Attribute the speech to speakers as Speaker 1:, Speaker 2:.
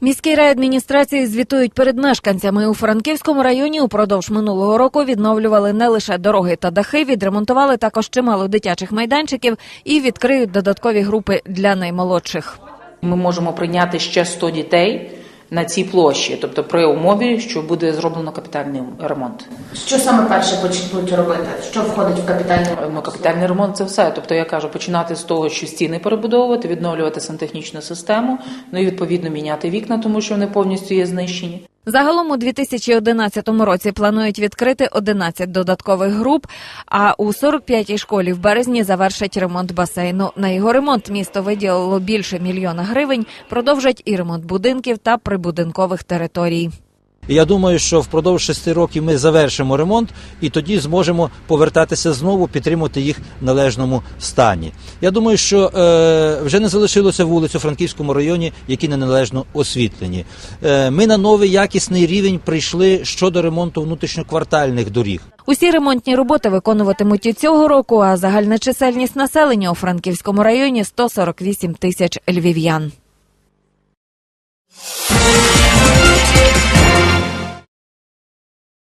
Speaker 1: Міській райадміністрації звітують перед мешканцями у Франківському районі. Упродовж минулого року відновлювали не лише дороги та дахи, відремонтували також чимало дитячих майданчиків і відкриють додаткові групи для наймолодших.
Speaker 2: Ми можемо прийняти ще 100 дітей на цій площі, тобто при умові, що буде зроблено капітальний ремонт.
Speaker 3: Що саме перше почнуть робити? Що входить в капітальний
Speaker 2: Ну, капітальний ремонт це все. Тобто я кажу, починати з того, що стіни перебудовувати, відновлювати сантехнічну систему, ну і відповідно міняти вікна, тому що вони повністю є знищені.
Speaker 1: Загалом у 2011 році планують відкрити 11 додаткових груп. А у 45-й школі в березні завершать ремонт басейну. На його ремонт місто виділило більше мільйона гривень. Продовжать і ремонт будинків та прибудинкових територій.
Speaker 4: Я думаю, що впродовж шести років ми завершимо ремонт і тоді зможемо повертатися знову, підтримувати їх в належному стані. Я думаю, що е, вже не залишилося вулиць у Франківському районі, які не належно освітлені. Е, ми на новий якісний рівень прийшли щодо ремонту внутрішньоквартальних доріг.
Speaker 1: Усі ремонтні роботи виконуватимуть і цього року. А загальна чисельність населення у Франківському районі 148 тисяч львів'ян.